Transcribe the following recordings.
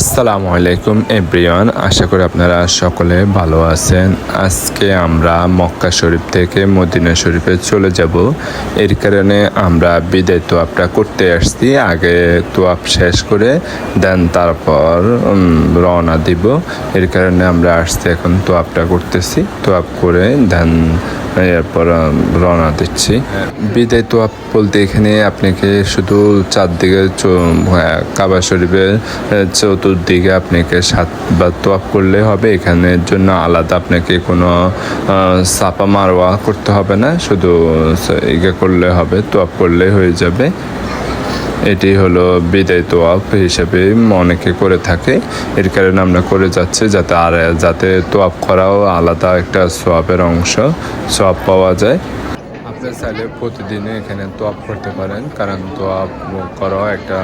আসসালামু আলাইকুম, এভরিওয়ান। আশা করি আপনারা সকলে ভালো আছেন। আজকে আমরা মক্কা শরীফ থেকে মদিনা শরীফে চলে যাব। এর কারণে আমরা বিদায় তোয়াপটা করতে আসছি। আগে তোয়াপ শেষ করে দেন তারপর রওনা দিব। এর কারণে আমরা আসছি এখন তোয়াপটা করতেছি। তোয়াপ করে দেন এরপর রওনা দিচ্ছি। বিদায় তো বলতে এখানে আপনাকে শুধু চারদিকে হ্যাঁ, কাবা শরীফের চতুর্দিকে আপনাকে সাতবার তোয়াপ করলে হবে। এখানের জন্য আলাদা আপনাকে কোনো সাপা মারওয়া করতে হবে না। শুধু ইয়ে করলে হবে তোয়াপ করলে হয়ে যাবে। এটি হলো বিদায় তোয়াপ হিসেবে অনেকে করে থাকে। এর কারণে আমরা করে যাচ্ছি যাতে আর, যাতে তোয়াপ করাও আলাদা একটা সোয়াপের অংশ সোয়াপ পাওয়া যায়। আপনি চাইলে প্রতিদিনই এখানে তোয়াপ করতে পারেন, কারণ তোয়াপ করা একটা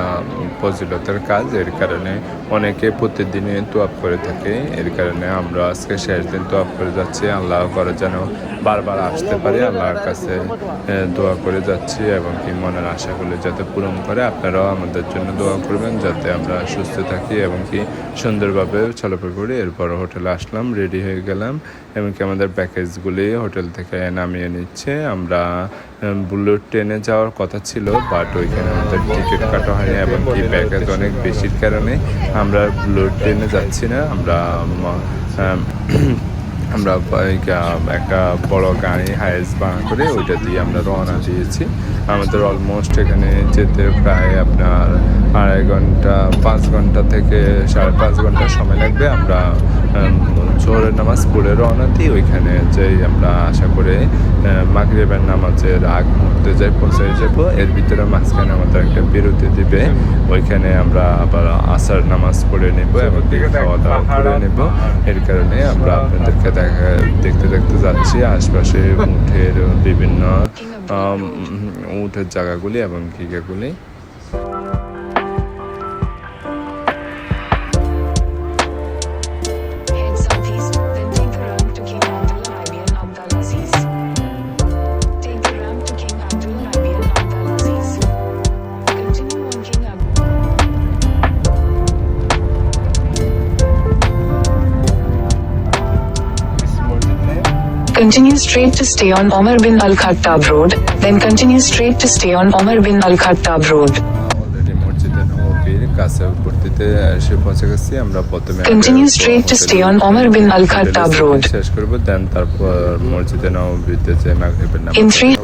ফজিলতের কাজ, এর কারণে অনেকে প্রতিদিনই তোয়াপ করে থাকে, এর কারণে আমরা আজকে শেষ দিন তোয়াপ করে যাচ্ছি, আল্লাহ করে যেন বারবার আসতে পারি, আল্লাহর কাছে দোয়া করে যাচ্ছি, এবং কি মনের আশাগুলো যাতে পূরণ করে, আপনারাও আমাদের জন্য দোয়া করবেন, যাতে আমরা সুস্থ থাকি, এবং কি সুন্দরভাবে চলাফেরা করি এরপর হোটেলে আসলাম, রেডি হয়ে গেলাম, এবং কি আমাদের প্যাকেজগুলি হোটেল থেকে নামিয়ে নিচ্ছে, আমরা বুলেট ট্রেনে যাওয়ার কথা ছিল বাট ওইখানে আমাদের টিকিট কাটা হয়নি এবং কি প্যাকেজ অনেক বেশির কারণে আমরা বুলেট ট্রেনে যাচ্ছি না। আমরা আমরা একটা বড় গাড়ি হাইস ভাড়া করে ওইটা দিয়ে আমরা রওনা দিয়েছি। আমাদের অলমোস্ট এখানে যেতে প্রায় আপনার আড়াই ঘণ্টা পাঁচ ঘণ্টা থেকে সাড়ে পাঁচ ঘণ্টা সময় লাগবে। আমরা জোহরের নামাজ পড়ে রওনা দিই ওইখানে যেই আমরা আশা করে মাগরিবের নামাজের আগ মুহূর্তে যাই পৌঁছে যাব। এর ভিতরে মাঝখানে আমাদের একটা বিরতি দিবে। ওইখানে আমরা আবার আসার নামাজ পড়ে নেব এবং দিকে খাওয়া দাওয়া করে নেব। এর কারণে আমরা আপনাদেরকে দেখা দেখতে দেখতে যাচ্ছি আশপাশে উঠের বিভিন্ন উঠের জায়গাগুলি এবং কিগাগুলি Continue straight to stay on Omar bin Al Khattab Road, then continue straight to stay on Omar bin Al Khattab Road. Continue straight to stay on Omar bin Al Khattab Road. In three-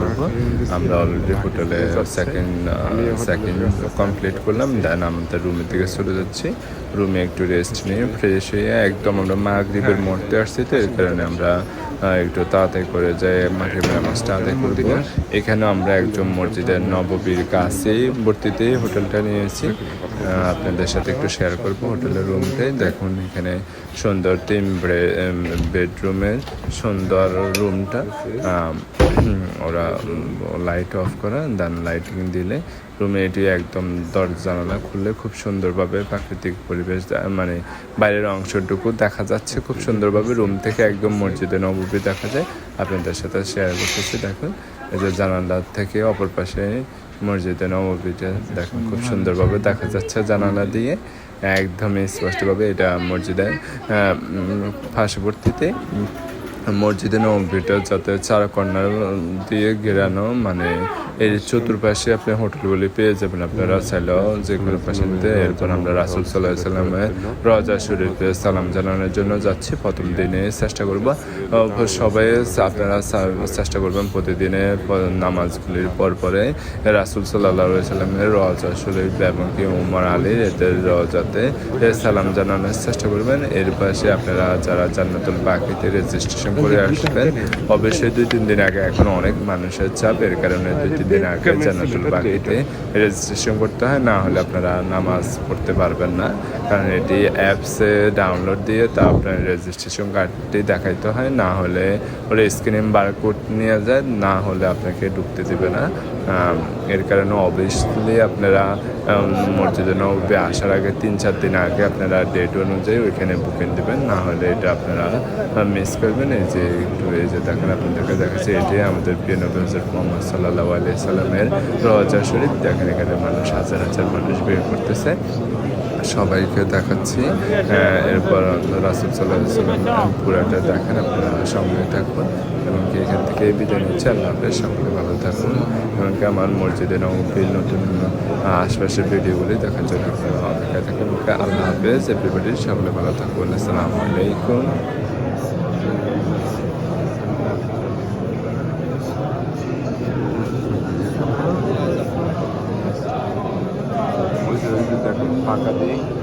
আমরা already হোটেলে second second complete করলাম then আমাদের রুমের দিকে চলে যাচ্ছি রুমে একটু রেস্ট নিয়ে ফ্রেশ হয়ে একদম আমরা মাগরিবের মুহূর্তে আসছি তো এর কারণে আমরা একটু তাড়াতাড়ি করে যাই মাগরিবের নামাজটা আদায় করে দিব। এখানে আমরা একজন মসজিদের নববীর কাছেই ভর্তিতে হোটেলটা নিয়েছি। আপনাদের সাথে একটু শেয়ার করব হোটেলের রুমটাই দেখুন এখানে সুন্দর তিন বেডরুমের সুন্দর রুমটা ওরা লাইট অফ করা দেন লাইটিং দিলে রুমে এটি একদম দরজা জানালা খুললে খুব সুন্দরভাবে প্রাকৃতিক পরিবেশ মানে বাইরের অংশটুকু দেখা যাচ্ছে। খুব সুন্দরভাবে রুম থেকে একদম মসজিদে নববী দেখা যায়। আপনাদের সাথে শেয়ার করতেছি, দেখুন। এই যে জানালার থেকে অপর পাশে মসজিদে নববীটা দেখুন, খুব সুন্দরভাবে দেখা যাচ্ছে জানালা দিয়ে। একদমই স্পষ্টভাবে এটা মসজিদের পার্শ্ববর্তীতে মসজিদে নবীটা যাতে চারা কর্নার দিয়ে ঘেরানো মানে এর চতুর্পাশে আপনি হোটেলগুলি পেয়ে যাবেন আপনারা চাইলেও যে কোনো পাশে এরপর আমরা রাসুল সাল্লাহ সাল্লামের রজা শরীফে সালাম জানানোর জন্য যাচ্ছি। প্রথম দিনে চেষ্টা করব সবাই আপনারা চেষ্টা করবেন প্রতিদিনে নামাজগুলির পর পরে রাসুল সাল্লাহ সাল্লামের রজা শরীফ এবং কি উমর আলীর এদের রজাতে সালাম জানানোর চেষ্টা করবেন। এর পাশে আপনারা যারা জান্নাতুল বাকিতে রেজিস্ট্রেশন করে আসবেন, অবশ্যই দুই তিন দিন আগে এখন অনেক মানুষের চাপ। এর কারণে দুই তিন দিন আগে জান্নাতুল বাকিতে রেজিস্ট্রেশন করতে হয় না হলে আপনারা নামাজ পড়তে পারবেন না। কারণ এটি অ্যাপসে ডাউনলোড দিয়ে তা আপনার রেজিস্ট্রেশন কার্ডটি দেখাইতে হয় না হলে ওরা স্ক্রিন বারকোড নিয়ে যায় না হলে আপনাকে ঢুকতে দেবে না। এর কারণে অবভিয়াসলি আপনারা মসজিদে নবী আসার আগে তিন চার দিন আগে আপনারা ডেট অনুযায়ী ওইখানে বুকিং দেবেন, না হলে এটা আপনারা মিস করবেন। এই যে একটু, এই যে দেখেন, আপনাদেরকে দেখাচ্ছে এটি আমাদের প্রিয় নবী হজরত মোহাম্মদ সাল্লাহ আলিয়া সাল্লামের রজা শরীফ। দেখেন এখানে মানুষ, হাজার হাজার মানুষ বের করতেছে। সবাইকে দেখাচ্ছি। এরপর রাসুল সাল্লাম পুরাটা দেখেন, আপনারা সঙ্গে থাকুন এমনকি এখান থেকে বিদায় নিচ্ছে। আল্লাহ আপনার সঙ্গে ভালো থাকুন। এমনকি আমার মসজিদে নবীর নতুন আশপাশের ভিডিওগুলি দেখার জন্য আপনারা অপেক্ষায় থাকুন। আল্লাহ হাফেজ এভরিবাডি সকলে ভালো থাকুন। আসসালামু আলাইকুম। para dele.